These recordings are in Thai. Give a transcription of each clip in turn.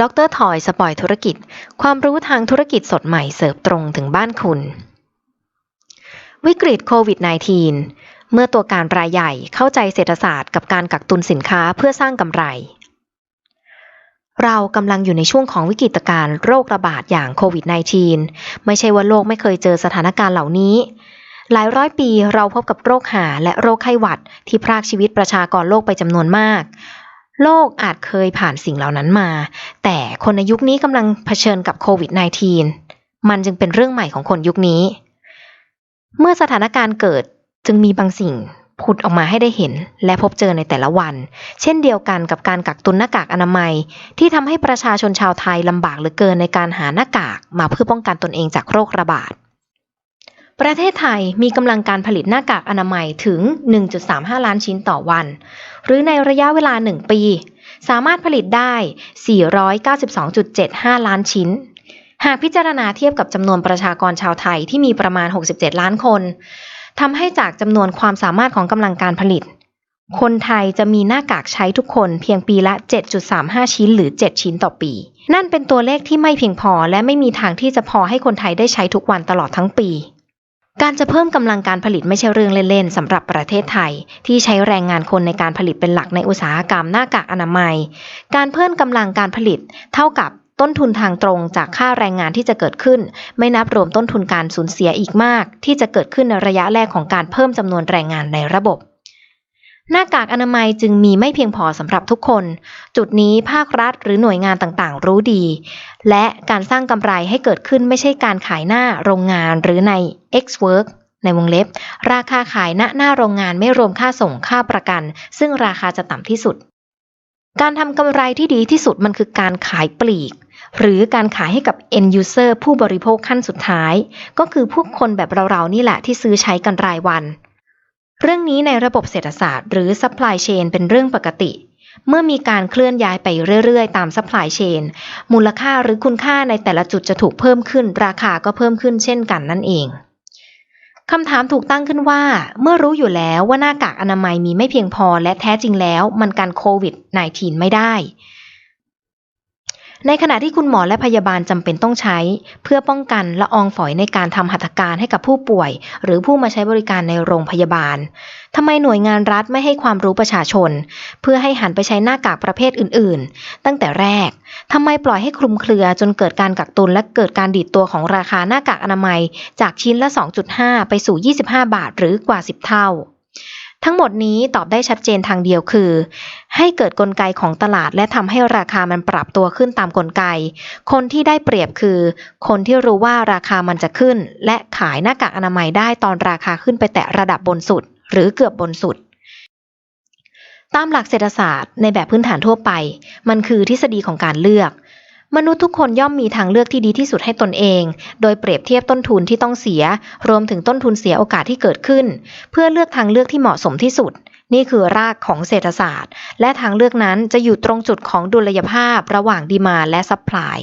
ดรทอยสปอยธุรกิจ ความรู้ทางธุรกิจสดใหม่เสิร์ฟตรงถึงบ้านคุณ วิกฤตโควิด -19 เมื่อตัวการรายใหญ่เข้าใจเศรษฐศาสตร์กับการกักตุนสินค้าเพื่อสร้างกำไร เรากำลังอยู่ในช่วงของวิกฤตการโรคระบาดอย่างโควิด -19 ไม่ใช่ว่าโลกไม่เคยเจอสถานการณ์เหล่านี้หลายร้อยปีเราพบกับโรคหาและโรคไข้หวัดที่พรากชีวิตประชากรโลกไปจำนวนมาก โลกอาจเคยผ่านสิ่งเหล่านั้นมา แต่คนในยุคนี้กำลังเผชิญกับโควิด -19 มันจึงเป็นเรื่องใหม่ของคนยุคนี้ เมื่อสถานการณ์เกิดจึงมีบางสิ่งผุดออกมาให้ได้เห็นและพบเจอในแต่ละวัน เช่นเดียวกันกับการกักตุนหน้ากากอนามัย ที่ทำให้ประชาชนชาวไทยลำบากเหลือเกินในการหาหน้ากากมาเพื่อป้องกันตนเองจากโรคระบาด ประเทศไทยมีกำลังการผลิตหน้ากากอนามัยถึง 1.35 ล้านชิ้นต่อวัน หรือในระยะเวลา 1 ปี สามารถผลิตได้ 492.75 ล้านชิ้น หากพิจารณาเทียบกับจำนวนประชากรชาวไทยที่มีประมาณ 67 ล้านคนทำให้จากจำนวนความสามารถของกำลังการผลิต คนไทยจะมีหน้ากากใช้ทุกคนเพียงปีละ 7.35 ชิ้น หรือ 7 ชิ้นต่อปี นั่นเป็นตัวเลขที่ไม่เพียงพอ และไม่มีทางที่จะพอให้คนไทยได้ใช้ทุกวันตลอดทั้งปี การจะเพิ่มกำลังการผลิตไม่ใช่เรื่องเล่นๆสำหรับประเทศไทย ที่ใช้แรงงานคนในการผลิตเป็นหลักในอุตสาหกรรมหน้ากากอนามัย การเพิ่มกำลังการผลิตเท่ากับต้นทุนทางตรงจากค่าแรงงานที่จะเกิดขึ้น ไม่นับรวมต้นทุนการสูญเสียอีกมาก ที่จะเกิดขึ้นในระยะแรกของการเพิ่มจำนวนแรงงานในระบบ หน้ากากอนามัยจึงมีไม่เพียงพอสำหรับทุกคน จุดนี้ภาครัฐหรือหน่วยงานต่างๆ รู้ดี และการสร้างกำไรให้เกิดขึ้นไม่ใช่การขายหน้าโรงงานหรือใน X work ในวงเล็บ ราคาขายณหน้าโรงงานไม่รวมค่าส่งค่าประกัน ซึ่งราคาจะต่ำที่สุด การทำกำไรที่ดีที่สุดมันคือการขายปลีก หรือการขายให้กับ end user ผู้บริโภคขั้นสุดท้าย ก็คือพวกคนแบบเราๆนี่แหละที่ซื้อใช้กันรายวัน เรื่องนี้ในระบบเศรษฐศาสตร์หรือ supply chain เป็นเรื่องปกติ เมื่อมีการเคลื่อนย้ายไปเรื่อยๆ ตาม supply chain มูลค่าหรือคุณค่าในแต่ละจุดจะถูกเพิ่มขึ้น ราคาก็เพิ่มขึ้นเช่นกันนั่นเองคำถามถูกตั้งขึ้นว่า เมื่อรู้อยู่แล้วว่าหน้ากากอนามัยมีไม่เพียงพอและแท้จริงแล้ว มันกันโควิด -19 ไม่ได้ ในขณะที่คุณหมอและพยาบาลจำเป็นต้องใช้ เพื่อป้องกันละอองฝอยในการทำหัตถการให้กับผู้ป่วย หรือผู้มาใช้บริการในโรงพยาบาลทำไมหน่วยงานรัฐไม่ให้ความรู้ประชาชน เพื่อให้หันไปใช้หน้ากากประเภทอื่น ๆ ตั้งแต่แรกทำไมปล่อยให้คลุมเครือจนเกิดการกักตุนและเกิดการดีดตัวของราคาหน้ากากอนามัย จากชิ้นละ 2.5 ไปสู่ 25 บาทหรือกว่า 10 เท่า ทั้งหมดนี้ตอบได้ชัดเจนทางเดียวคือ ให้เกิดกลไกของตลาดและทำให้ราคามันปรับตัวขึ้นตามกลไก คนที่ได้เปรียบคือ คนที่รู้ว่าราคามันจะขึ้น และขายหน้ากากอนามัยได้ตอนราคาขึ้นไปแตะระดับบนสุด หรือเกือบบนสุดตามหลักเศรษฐศาสตร์ในแบบพื้นฐานทั่วไป มันคือทฤษฎีของการเลือก มนุษย์ทุกคนย่อมมีทางเลือกที่ดีที่สุดให้ตนเอง โดยเปรียบเทียบต้นทุนที่ต้องเสีย รวมถึงต้นทุนเสียโอกาสที่เกิดขึ้น เพื่อเลือกทางเลือกที่เหมาะสมที่สุด นี่คือรากของเศรษฐศาสตร์ และทางเลือกนั้นจะอยู่ตรงจุดของดุลยภาพ ระหว่างดีมาและซัพพลาย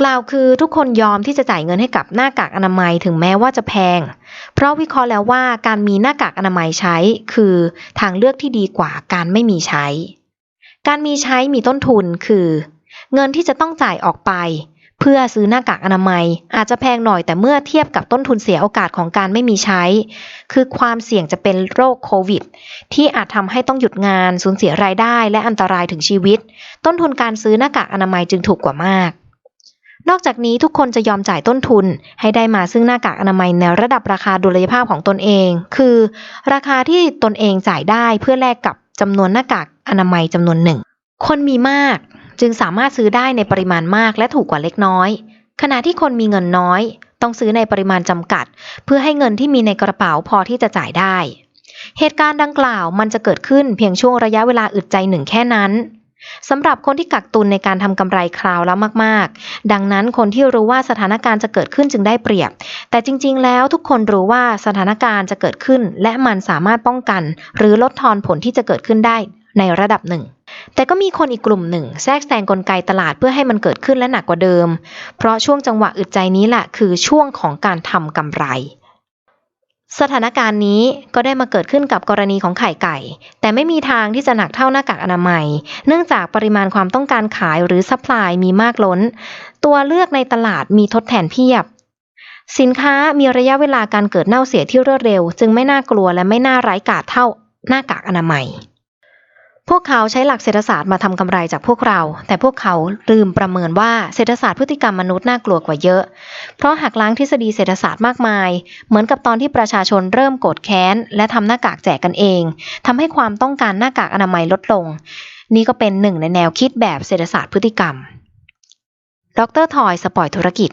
กล่าวคือทุกคนยอมที่จะจ่ายเงินให้กับหน้ากากอนามัยถึงแม้ว่าจะแพง เพราะวิเคราะห์แล้วว่าการมีหน้ากากอนามัยใช้ คือทางเลือกที่ดีกว่าการไม่มีใช้ การมีใช้มีต้นทุนคือ เงินที่จะต้องจ่ายออกไป เพื่อซื้อหน้ากากอนามัย อาจจะแพงหน่อยแต่เมื่อเทียบกับต้นทุนเสียโอกาสของการไม่มีใช้ คือความเสี่ยงจะเป็นโรคโควิด ที่อาจทำให้ต้องหยุดงานสูญเสียรายได้และอันตรายถึงชีวิต ต้นทุนการซื้อหน้ากากอนามัยจึงถูกกว่ามากนอกจากนี้ทุกคนจะยอมจ่ายต้นทุน ให้ได้มาซึ่งหน้ากากอนามัยในระดับราคาดุลยภาพของตนเอง คือ ราคาที่ตนเองจ่ายได้เพื่อแลกกับจำนวนหน้ากากอนามัยจำนวนหนึ่ง คนมีมาก จึงสามารถซื้อได้ในปริมาณมากและถูกกว่าเล็กน้อย ขณะที่คนมีเงินน้อย ต้องซื้อในปริมาณจำกัด เพื่อให้เงินที่มีในกระเป๋าพอที่จะจ่ายได้ เหตุการณ์ดังกล่าวมันจะเกิดขึ้นเพียงช่วงระยะเวลาอึดใจหนึ่งแค่นั้นสำหรับคนที่กักตุนในการทำกำไรคราวแล้วมาก ๆ ดังนั้นคนที่รู้ว่าสถานการณ์จะเกิดขึ้นจึงได้เปรียบ แต่จริง ๆ แล้วทุกคนรู้ว่าสถานการณ์จะเกิดขึ้น และมันสามารถป้องกัน หรือลดทอนผลที่จะเกิดขึ้นได้ในระดับหนึ่ง แต่ก็มีคนอีกกลุ่มหนึ่ง แทรกแซงกลไกตลาดเพื่อให้มันเกิดขึ้นและหนักกว่าเดิม เพราะช่วงจังหวะอึดใจนี้แหละคือช่วงของการทำกำไร สถานการณ์นี้ก็ได้มาเกิดขึ้นกับกรณีของไข่ไก่ แต่ไม่มีทางที่จะหนักเท่าหน้ากากอนามัย เนื่องจากปริมาณความต้องการขายหรือซัพพลายมีมากล้น ตัวเลือกในตลาดมีทดแทนเพียบสินค้ามีระยะเวลาการเกิดเน่าเสียที่รวดเร็ว จึงไม่น่ากลัวและไม่น่าไร้กาจเท่าหน้ากากอนามัย พวกเขาใช้หลักเศรษฐศาสตร์มาทำกำไรจากพวกเรา แต่พวกเขาลืมประเมินว่าเศรษฐศาสตร์พฤติกรรมมนุษย์น่ากลัวกว่าเยอะ เพราะหักล้างทฤษฎีเศรษฐศาสตร์มากมาย เหมือนกับตอนที่ประชาชนเริ่มโกรธแค้น และทำหน้ากากแจกกันเองทำให้ความต้องการหน้ากากอนามัยลดลง นี่ก็เป็นหนึ่งในแนวคิดแบบเศรษฐศาสตร์พฤติกรรม ดรทอยสปอยธุรกิจ